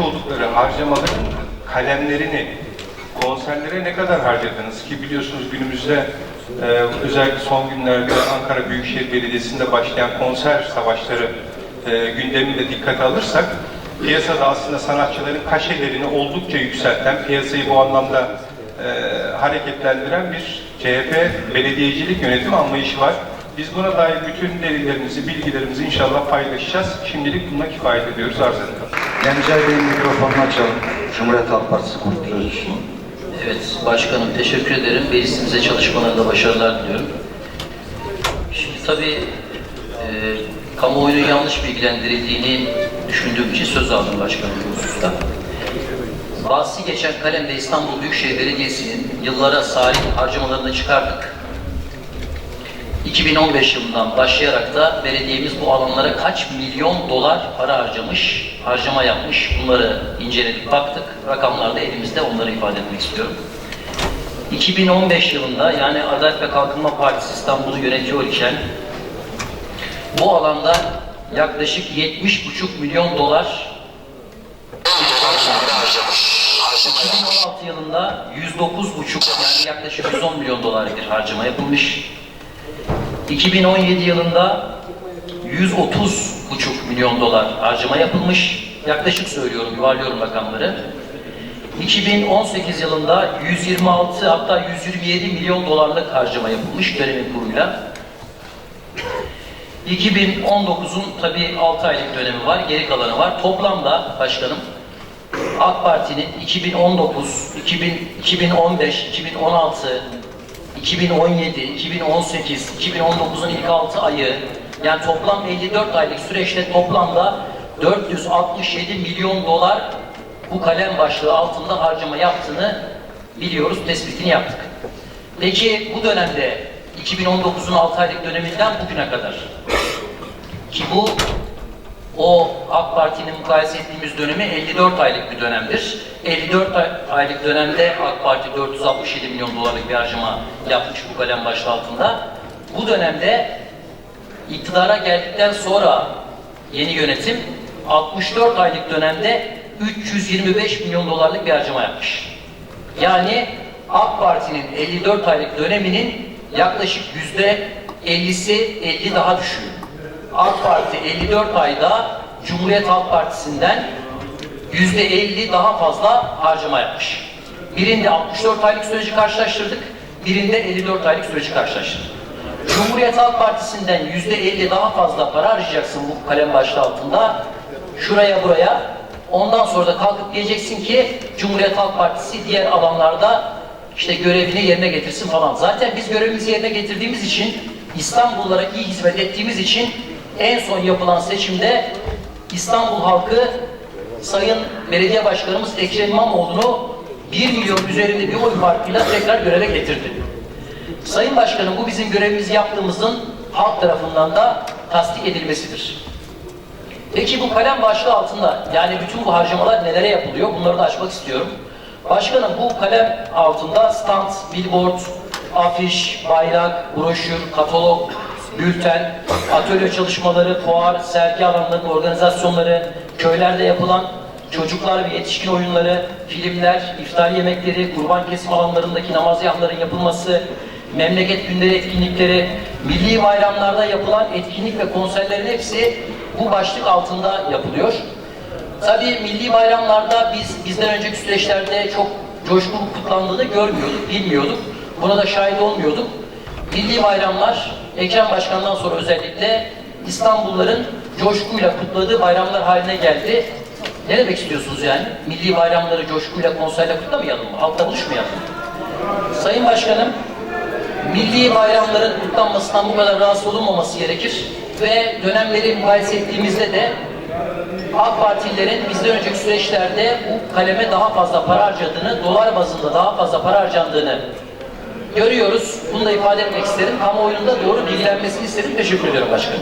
oldukları harcamaların kalemlerini konserlere ne kadar harcadınız ki biliyorsunuz günümüzde e, özellikle son günlerde Ankara Büyükşehir Belediyesi'nde başlayan konser savaşları e, gündemini de dikkate alırsak piyasada aslında sanatçıların kaşelerini oldukça yükselten, piyasayı bu anlamda e, hareketlendiren bir CHP belediyecilik yönetim anlayışı var. Biz buna dair bütün delillerimizi, bilgilerimizi inşallah paylaşacağız. Şimdilik bununla kifayet ediyoruz arz ederim. Gencay Bey'in mikrofonunu açalım. Cumhuriyet Halk Partisi Sözcüsü. Evet, başkanım teşekkür ederim. Meclisimize çalışmalarında başarılar diliyorum. Şimdi tabii e, kamuoyunun yanlış bilgilendirildiğini düşündüğüm için söz aldım başkanım bu hususta. Bahsi geçen kalemde İstanbul Büyükşehir Belediyesi'nin yıllara sahip harcamalarını çıkardık. 2015 yılından başlayarak da belediyemiz bu alanlara kaç milyon dolar para harcamış, harcama yapmış bunları inceledik, baktık. Rakamlarda elimizde onları ifade etmek istiyorum. 2015 yılında yani Adalet ve Kalkınma Partisi İstanbul'u yönetiyor iken bu alanda yaklaşık 70,5 milyon dolar 2016 yılında 109,5 yani yaklaşık 110 milyon dolar bir harcama yapılmış. 2017 yılında 130,5 milyon dolar harcama yapılmış. Yaklaşık söylüyorum, yuvarlıyorum rakamları. 2018 yılında 126 hatta 127 milyon dolarlık harcama yapılmış dönemin kuruyla. 2019'un tabii 6 aylık dönemi var, geri kalanı var. Toplamda başkanım AK Parti'nin 2019, 2000, 2015, 2016, 2017, 2018, 2019'un ilk 6 ayı yani toplam 54 aylık süreçte toplamda 467 milyon dolar bu kalem başlığı altında harcama yaptığını biliyoruz, tespitini yaptık. Peki bu dönemde 2019'un 6 aylık döneminden bugüne kadar ki bu o AK Parti'nin mukayese ettiğimiz dönemi 54 aylık bir dönemdir. 54 ay- aylık dönemde AK Parti 467 milyon dolarlık bir harcama yapmış bu kalem başlığı altında. Bu dönemde iktidara geldikten sonra yeni yönetim 64 aylık dönemde 325 milyon dolarlık bir harcama yapmış. Yani AK Parti'nin 54 aylık döneminin yaklaşık yüzde 50'si 50 daha düşüyor. AK Parti 54 ayda Cumhuriyet Halk Partisi'nden yüzde 50 daha fazla harcama yapmış. Birinde 64 aylık süreci karşılaştırdık, birinde 54 aylık süreci karşılaştırdık. Cumhuriyet Halk Partisi'nden yüzde 50 daha fazla para harcayacaksın bu kalem başlığı altında. Şuraya buraya. Ondan sonra da kalkıp diyeceksin ki Cumhuriyet Halk Partisi diğer alanlarda işte görevini yerine getirsin falan. Zaten biz görevimizi yerine getirdiğimiz için İstanbullulara iyi hizmet ettiğimiz için en son yapılan seçimde İstanbul halkı Sayın Belediye Başkanımız Ekrem İmamoğlu'nu 1 milyon üzerinde bir oy farkıyla tekrar göreve getirdi. Sayın Başkanım bu bizim görevimizi yaptığımızın halk tarafından da tasdik edilmesidir. Peki bu kalem başlığı altında yani bütün bu harcamalar nelere yapılıyor? Bunları da açmak istiyorum. Başkanım bu kalem altında stand, billboard, afiş, bayrak, broşür, katalog, bülten, atölye çalışmaları, fuar, sergi alanlarının organizasyonları, köylerde yapılan çocuklar ve yetişkin oyunları, filmler, iftar yemekleri, kurban kesim alanlarındaki namazgahların yapılması, memleket günleri etkinlikleri, milli bayramlarda yapılan etkinlik ve konserlerin hepsi bu başlık altında yapılıyor. Tabii milli bayramlarda biz bizden önceki süreçlerde çok coşkulu kutlandığını görmüyorduk, bilmiyorduk. Buna da şahit olmuyorduk. Milli bayramlar Ekrem Başkan'dan sonra özellikle İstanbulluların coşkuyla kutladığı bayramlar haline geldi. Ne demek istiyorsunuz yani? Milli bayramları coşkuyla, konserle kutlamayalım mı? Halkla buluşmayalım mı? Sayın Başkanım, milli bayramların kutlanmasından bu kadar rahatsız olunmaması gerekir. Ve dönemleri mukayese ettiğimizde de AK Partililerin bizden önceki süreçlerde bu kaleme daha fazla para harcadığını, dolar bazında daha fazla para harcandığını görüyoruz. Bunu da ifade etmek isterim. Kamuoyunun da doğru bilgilenmesini istedim. Teşekkür ediyorum başkanım.